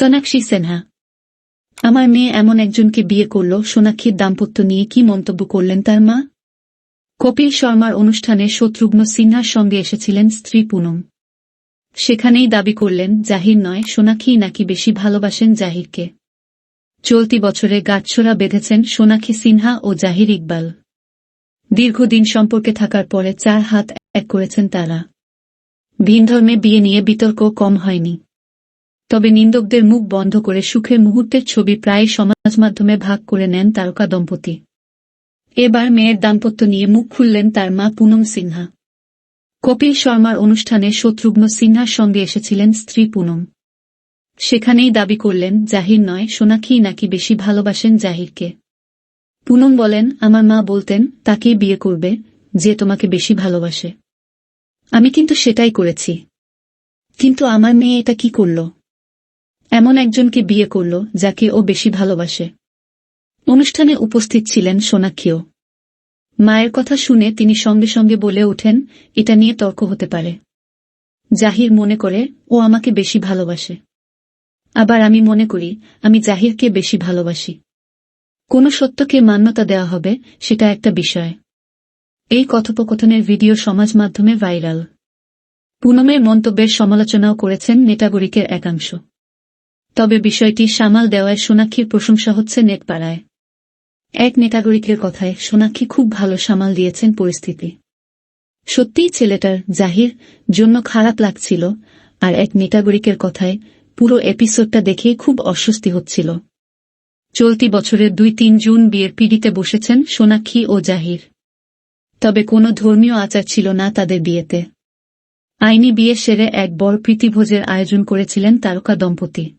সোনাক্ষী সিনহা, আমার মেয়ে এমন একজনকে বিয়ে করল, সোনাক্ষীর দাম্পত্য নিয়ে কি মন্তব্য করলেন তার মা? কপিল শর্মার অনুষ্ঠানে শত্রুঘ্ন সিনহার সঙ্গে এসেছিলেন স্ত্রী পুনম। সেখানেই দাবি করলেন, জাহির নয় সোনাক্ষী নাকি বেশি ভালোবাসেন জাহিরকে। চলতি বছরে গাঁটছড়া বেঁধেছেন সোনাক্ষী সিনহা ও জাহির ইকবাল। দীর্ঘদিন সম্পর্কে থাকার পরে চার হাত এক করেছেন তারা। ভিন ধর্মে বিয়ে নিয়ে বিতর্ক কম হয়নি। তবে নিন্দকদের মুখ বন্ধ করে সুখের মুহূর্তের ছবি প্রায় সমাজ মাধ্যমে ভাগ করে নেন তারকা দম্পতি। এবার মেয়ের দাম্পত্য নিয়ে মুখ খুললেন তার মা পুনম সিনহা। কপিল শর্মার অনুষ্ঠানে শত্রুঘ্ন সিনহার সঙ্গে এসেছিলেন স্ত্রী পুনম। সেখানেই দাবি করলেন, জাহির নয় সোনাক্ষী নাকি বেশি ভালোবাসেন জাহিরকে? পুনম বলেন, আমার মা বলতেন, তাকেই বিয়ে করবে, যে তোমাকে বেশি ভালোবাসে। আমি কিন্তু সেটাই করেছি। কিন্তু আমার মেয়ে এটা কি করল? এমন একজনকে বিয়ে করল, যাকে ও বেশি ভালোবাসে। অনুষ্ঠানে উপস্থিত ছিলেন সোনাক্ষীও। মায়ের কথা শুনে তিনি সঙ্গে সঙ্গে বলে ওঠেন, এটা নিয়ে তর্ক হতে পারে। জাহির মনে করে, ও আমাকে বেশি ভালোবাসে। আবার আমি মনে করি, আমি জাহিরকে বেশি ভালোবাসি। কোন সত্যকে মান্যতা দেওয়া হবে, সেটা একটা বিষয়। এই কথোপকথনের ভিডিও সমাজ মাধ্যমে ভাইরাল। পুনমের মন্তব্যের সমালোচনাও করেছেন নেটাগরিকের একাংশ। তবে বিষয়টি সামাল দেওয়ায় সোনাক্ষীর প্রশংসা হচ্ছে নেটপাড়ায় এক নেটাগরিকের কথায় সোনাক্ষী খুব ভালো সামাল দিয়েছেন পরিস্থিতি। সত্যিই ছেলেটার জাহির জন্য খারাপ লাগছিল, আর এক নেটাগরিকের কথায় পুরো এপিসোডটা দেখেই খুব অস্বস্তি হচ্ছিল। চলতি বছরের দুই তিন জুন বিয়ের পিড়িতে বসেছেন সোনাক্ষী ও জাহির। তবে কোনো ধর্মীয় আচার ছিল না তাদের বিয়েতে। আইনি বিয়ে সেরে এক বড় প্রীতিভোজের আয়োজন করেছিলেন তারকা দম্পতি।